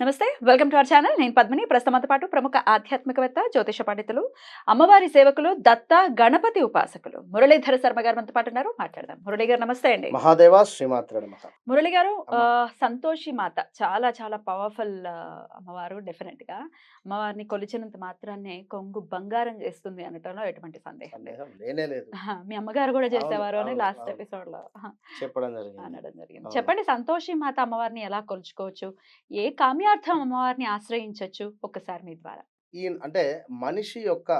నమస్తే welcome to our channel. నేను పద్మిని. ప్రస్తుతంతో పాటు ప్రముఖ ఆధ్యాత్మికవేత్త జ్యోతిష పండితులు అమ్మవారి సేవకులు దత్త గణపతి ఉపాసకులు మురళీధర శర్మ గారు మనతో పాటు ఉన్నారు. మాట్లాడదాం. మురళి గారు నమస్తే అండి. మహాదేవ శ్రీమాత్ర మురళి గారు సంతోషి మాత. చాలా చాలా పవర్ఫుల్ అమ్మవారు డెఫినెట్గా. అమ్మవారిని కొలిచినంత మాత్రాన్నే కొంగు బంగారం చేస్తుంది అనటంలో ఎటువంటి సందేహం లేదు. మీ అమ్మగారు కూడా చేసేవారు అని లాస్ట్. ఎపిసోడ్లో. చెప్పడం జరిగింది. చెప్పండి సంతోషి మాత అమ్మవారిని ఎలా కొలుచుకోవచ్చు? ఏ కామ్యార్థం అమ్మవారిని ఆశ్రయించవచ్చు ఒక్కసారి మీ ద్వారా. ఈ అంటే మనిషి యొక్క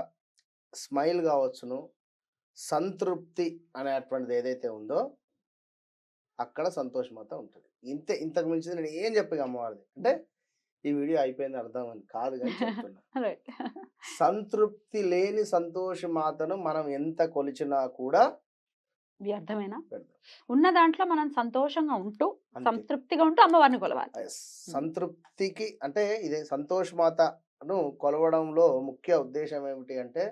స్మైల్ కావచ్చును సంతృప్తి అనేటువంటిది ఏదైతే ఉందో అక్కడ సంతోషమత ఉంటుంది. ఇంతే ఇంతకు మించింది నేను ఏం చెప్పి అమ్మవారిది? అంటే ఈ వీడియో అయిపోయింది అర్థం అని కాదు కానీ చెప్తున్నా. Right. సంతృప్తి లేని సంతోషమాతను మనం ఎంత కొలిచినా కూడా వ్యర్థమేనా వ్యర్థం. ఉన్న దాంట్లో మనం సంతోషంగా ఉంటూ. సంతృప్తిగా ఉంటూ అమ్మవారిని కొలవాలి. సంతృప్తికి అంటే ఇదే సంతోషమాతను కొలవడంలో ముఖ్య ఉద్దేశం ఏమిటి అంటే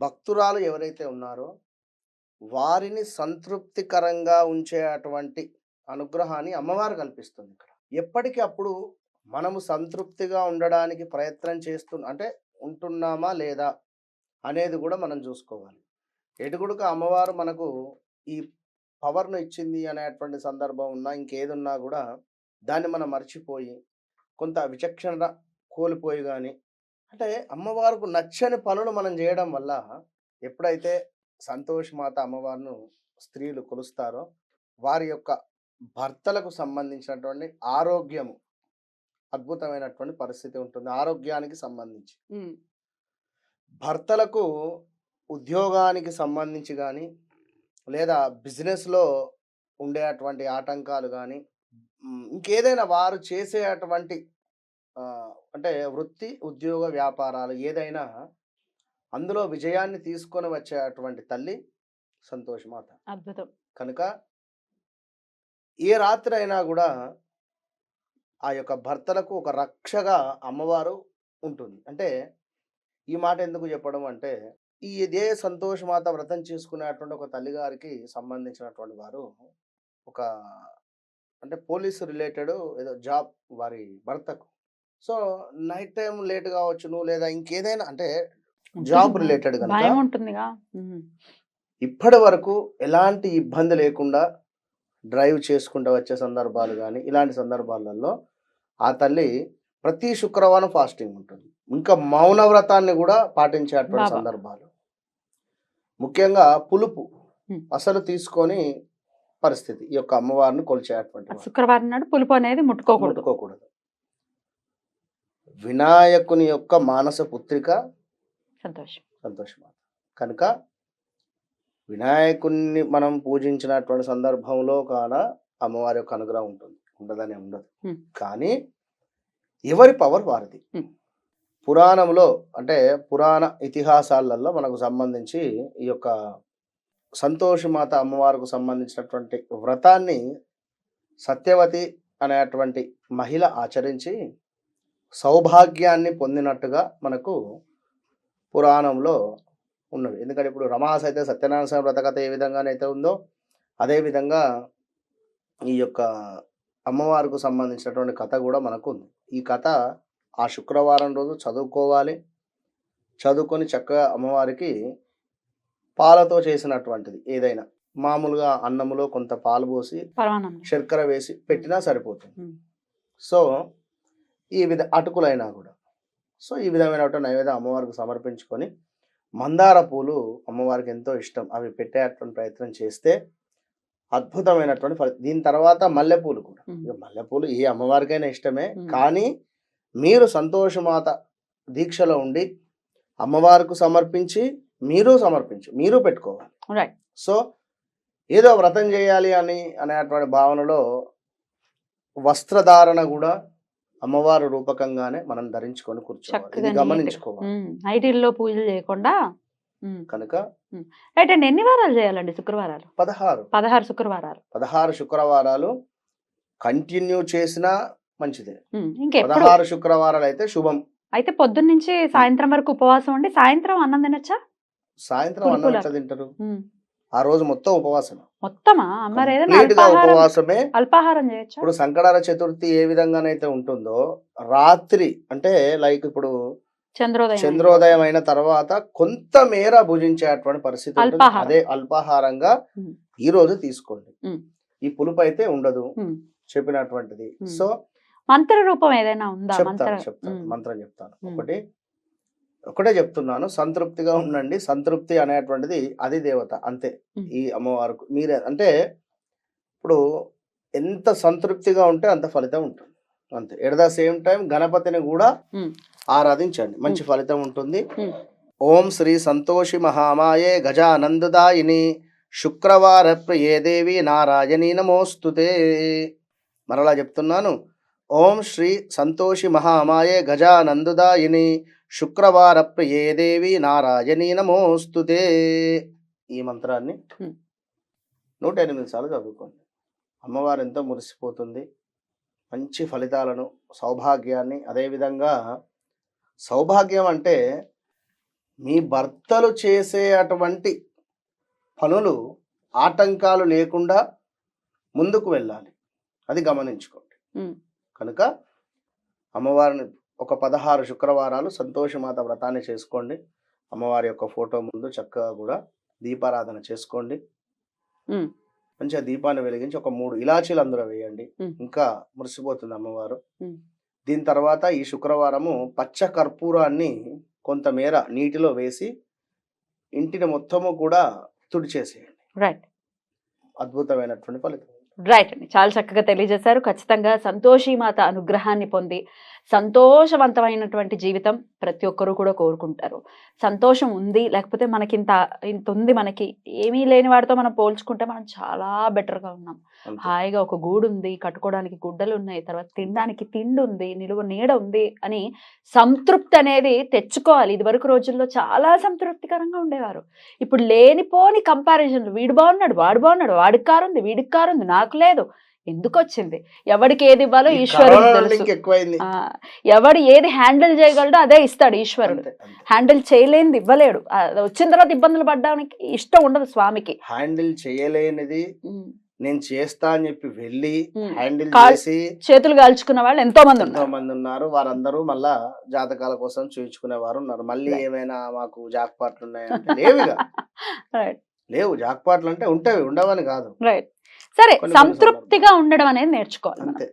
భక్తురాలు ఎవరైతే ఉన్నారో వారిని సంతృప్తికరంగా ఉంచే అటువంటి అనుగ్రహాన్ని అమ్మవారు కల్పిస్తుంది ఇక్కడ ఎప్పటికీ అప్పుడు మనము సంతృప్తిగా ఉండడానికి ప్రయత్నం చేస్తు అంటే ఉంటున్నామా లేదా అనేది కూడా మనం చూసుకోవాలి ఎటుగుడుక అమ్మవారు మనకు ఈ పవర్ను ఇచ్చింది అనేటువంటి సందర్భం ఉన్నా ఇంకేది ఉన్నా కూడా దాన్ని మనం మర్చిపోయి కొంత విచక్షణ కోల్పోయి కానీ అంటే అమ్మవారికి నచ్చని పనులు మనం చేయడం వల్ల ఎప్పుడైతే సంతోషమాత అమ్మవారిను స్త్రీలు కొలుస్తారో వారి యొక్క భర్తలకు సంబంధించినటువంటి ఆరోగ్యము అద్భుతమైనటువంటి పరిస్థితి ఉంటుంది ఆరోగ్యానికి సంబంధించి. భర్తలకు ఉద్యోగానికి సంబంధించి కానీ లేదా బిజినెస్లో ఉండేటువంటి ఆటంకాలు కానీ ఇంకేదైనా వారు చేసేటువంటి ఆ, అంటే వృత్తి ఉద్యోగ వ్యాపారాలు ఏదైనా అందులో విజయాన్ని తీసుకొని వచ్చేటువంటి తల్లి సంతోషమాత. అద్భుతం. కనుక ఏ రాత్రి అయినా కూడా ఆ యొక్క భర్తలకు ఒక రక్షగా అమ్మవారు ఉంటుంది. అంటే ఈ మాట ఎందుకు చెప్పడం అంటే ఈ ఇదే సంతోషమాత వ్రతం చేసుకునేటువంటి ఒక తల్లిగారికి సంబంధించినటువంటి వారు ఒక అంటే పోలీసు రిలేటెడ్ ఏదో జాబ్ వారి భర్తకు. సో నైట్ టైం లేట్ కావచ్చును లేదా ఇంకేదైనా అంటే జాబ్. రిలేటెడ్ ఉంటుందిగా. ఇప్పటి వరకు ఎలాంటి ఇబ్బంది లేకుండా డ్రైవ్ చేసుకుంటూ వచ్చే సందర్భాలు కానీ ఇలాంటి సందర్భాలలో ఆ తల్లి ప్రతి శుక్రవారం ఫాస్టింగ్ ఉంటుంది. ఇంకా మౌన వ్రతాన్ని కూడా పాటించేటువంటి. సందర్భాలు. ముఖ్యంగా పులుపు. అసలు తీసుకొని పరిస్థితి ఈ యొక్క అమ్మవారిని కొలిచేటువంటి. శుక్రవారం నాడు పులుపు అనేది ముట్టుకోకూడదు ముట్టుకోకూడదు వినాయకుని యొక్క మానస పుత్రిక సంతోషం సంతోషమాత కనుక వినాయకుణ్ణి మనం పూజించినటువంటి సందర్భంలో కాన అమ్మవారి యొక్క అనుగ్రహం ఉంటుంది ఉండదనే ఉండదు. కానీ ఎవరి పవర్ వారిది. పురాణంలో అంటే పురాణ ఇతిహాసాలలో మనకు సంబంధించి ఈ యొక్క సంతోషమాత అమ్మవారికి సంబంధించినటువంటి వ్రతాన్ని సత్యవతి అనేటువంటి మహిళ ఆచరించి సౌభాగ్యాన్ని పొందినట్టుగా మనకు పురాణంలో ఉన్నది ఎందుకంటే ఇప్పుడు రమాస అయితే సత్యనారాయణ స్వామి వ్రత కథ ఏ విధంగానైతే ఉందో అదే విధంగా ఈ యొక్క అమ్మవారికి సంబంధించినటువంటి కథ కూడా మనకు ఉంది. ఈ కథ ఆ శుక్రవారం రోజు చదువుకోవాలి. చదువుకొని చక్కగా అమ్మవారికి పాలతో చేసినటువంటిది ఏదైనా. మామూలుగా అన్నములో కొంత పాలు పోసి శర్కర వేసి పెట్టినా సరిపోతుంది. సో ఈ విధ అటుకులైనా కూడా. సో ఈ విధమైన నైవేద్యం అమ్మవారికి సమర్పించుకొని మందార పూలు అమ్మవారికి ఎంతో ఇష్టం. అవి పెట్టేటువంటి ప్రయత్నం చేస్తే అద్భుతమైనటువంటి ఫలి దీని తర్వాత మల్లెపూలు కూడా. మల్లెపూలు ఏ అమ్మవారికైనా ఇష్టమే. కానీ మీరు సంతోషమాత దీక్షలో ఉండి అమ్మవారికి సమర్పించి మీరు సమర్పించు మీరు పెట్టుకోవాలి. సో ఏదో వ్రతం చేయాలి అని అనేటువంటి భావనలో వస్త్రధారణ కూడా అమ్మవారు రూపకంగానే మనం ధరించుకొని కూర్చోవాలి. గమనించుకోవాలి. ఉమ్, నైటీల్లో పూజలు చేయకుండా. కనుక రైట్ అండి ఎన్ని వారాలు చేయాలండి శుక్రవారాలు? పదహారు. పదహారు శుక్రవారాలు. పదహారు శుక్రవారాలు కంటిన్యూ చేసినా మంచిదే. పదహారు శుక్రవారాలు అయితే శుభం. అయితే పొద్దున్న నుంచి సాయంత్రం వరకు ఉపవాసం ఉండి సాయంత్రం అన్నం తినచ్చా? సాయంత్రం అన్నం. ఎట్లా తింటారు? ఆ రోజు మొత్తం ఉపవాసం మొత్తమా? మరి ఉపవాసమే. అల్పాహారం చేయొచ్చా? ఇప్పుడు సంకటార చతుర్థి ఏ విధంగానైతే ఉంటుందో రాత్రి అంటే లైక్ ఇప్పుడు చంద్రోదయం. చంద్రోదయం అయిన తర్వాత కొంతమేర భుజించేటువంటి పరిస్థితి. అదే అల్పాహారంగా. ఈ రోజు తీసుకోండి. ఈ పులుపు అయితే ఉండదు. చెప్పినటువంటిది. సో మంత్ర రూపం ఏదైనా ఉందా? మంత్ర చెప్తాను. చెప్తాను. మంత్రం చెప్తాను. ఒకటి ఒకటే చెప్తున్నాను. సంతృప్తిగా ఉండండి. సంతృప్తి అనేటువంటిది అది దేవత అంతే. ఈ అమ్మవారికి మీరే. అంటే ఇప్పుడు ఎంత సంతృప్తిగా ఉంటే అంత ఫలితం ఉంటుంది. అంతే. ఎట్ ద సేమ్ టైం గణపతిని కూడా. ఆరాధించండి. మంచి ఫలితం ఉంటుంది. ఓం శ్రీ సంతోషి మహామాయే గజానందదాయిని శుక్రవార ప్రియే దేవి నారాయణీ నమోస్తుతే. మరలా చెప్తున్నాను. ఓం శ్రీ సంతోషి మహామాయే గజానందదాయిని శుక్రవార ప్రియే దేవి నారాయణీ నమోస్తుతే ఈ మంత్రాన్ని. నూట ఎనిమిది సార్లు చదువుకోండి. అమ్మవారు ఎంతో మురిసిపోతుంది. మంచి ఫలితాలను సౌభాగ్యాన్ని అదేవిధంగా సౌభాగ్యం అంటే మీ భర్తలు చేసే అటువంటి పనులు ఆటంకాలు లేకుండా ముందుకు వెళ్ళాలి. అది గమనించుకోండి. కనుక అమ్మవారిని ఒక పదహారు శుక్రవారాలు సంతోషమాత వ్రతాన్ని చేసుకోండి. అమ్మవారి యొక్క ఫోటో ముందు చక్కగా కూడా దీపారాధన చేసుకోండి. మంచిగా దీపాన్ని వెలిగించి ఒక మూడు ఇలాచీలు అందులో వేయండి. ఇంకా మురిసిపోతుంది అమ్మవారు. దీని తర్వాత ఈ శుక్రవారము పచ్చ కర్పూరాన్ని కొంతమేర నీటిలో వేసి ఇంటిని మొత్తము కూడా తుడిచేసేయండి. రైట్ అద్భుతమైనటువంటి ఫలితం. రైట్ అండి చాలా చక్కగా తెలియజేశారు. ఖచ్చితంగా సంతోషి మాత అనుగ్రహాన్ని పొంది సంతోషవంతమైనటువంటి జీవితం ప్రతి ఒక్కరూ కూడా కోరుకుంటారు. సంతోషం ఉంది లేకపోతే మనకి ఇంత ఇంత ఉంది మనకి. ఏమీ లేని వాడితో మనం పోల్చుకుంటే మనం చాలా బెటర్గా ఉన్నాం. హాయిగా ఒక గూడు ఉంది కట్టుకోవడానికి గుడ్డలు ఉన్నాయి తర్వాత తినడానికి తిండి ఉంది నిలువ నీడ ఉంది అని సంతృప్తి అనేది తెచ్చుకోవాలి. ఇదివరకు రోజుల్లో చాలా సంతృప్తికరంగా ఉండేవారు. ఇప్పుడు లేనిపోని కంపారిజన్లు వీడు బాగున్నాడు వాడు బాగున్నాడు వాడికి కారు ఉంది వీడికి కారు ఉంది నాకు లేదు ఎందుకు వచ్చింది ఎవడికి ఏది ఇవ్వాలో ఈశ్వరుడు తెలుసు. ఎవడు ఏది హ్యాండిల్ చేయగలడో అదే ఇస్తాడు ఈశ్వరుడు. హ్యాండిల్ చేయలేనిది ఇవ్వలేడు. వచ్చిన తర్వాత ఇబ్బందులు పడడానికి ఇష్టం ఉండదు స్వామికి. హ్యాండిల్ చేయలేనిది నేను చేస్తా అని చెప్పి వెళ్ళి. హ్యాండిల్ చేసి చేతులు కాల్చుకున్న వాళ్ళు ఎంతో మంది ఎంతో మంది ఉన్నారు. వారందరూ మళ్ళా జాతకాల కోసం చూయించుకునే వారు ఉన్నారు. మళ్ళీ. ఏమైనా మాకు జాక్పాట్లు ఉన్నాయంటే లేవుగా రైట్ లేవు. జాక్పాట్లు అంటే ఉంటాయి ఉండవని కాదు. రైట్ సరే సంతృప్తిగా ఉండడం అనేది నేర్చుకోవాలి అంతే.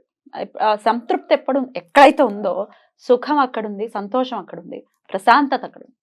సంతృప్తి ఎప్పుడు ఎక్కడైతే ఉందో సుఖం అక్కడ ఉంది సంతోషం అక్కడ ఉంది ప్రశాంతత అక్కడ ఉంది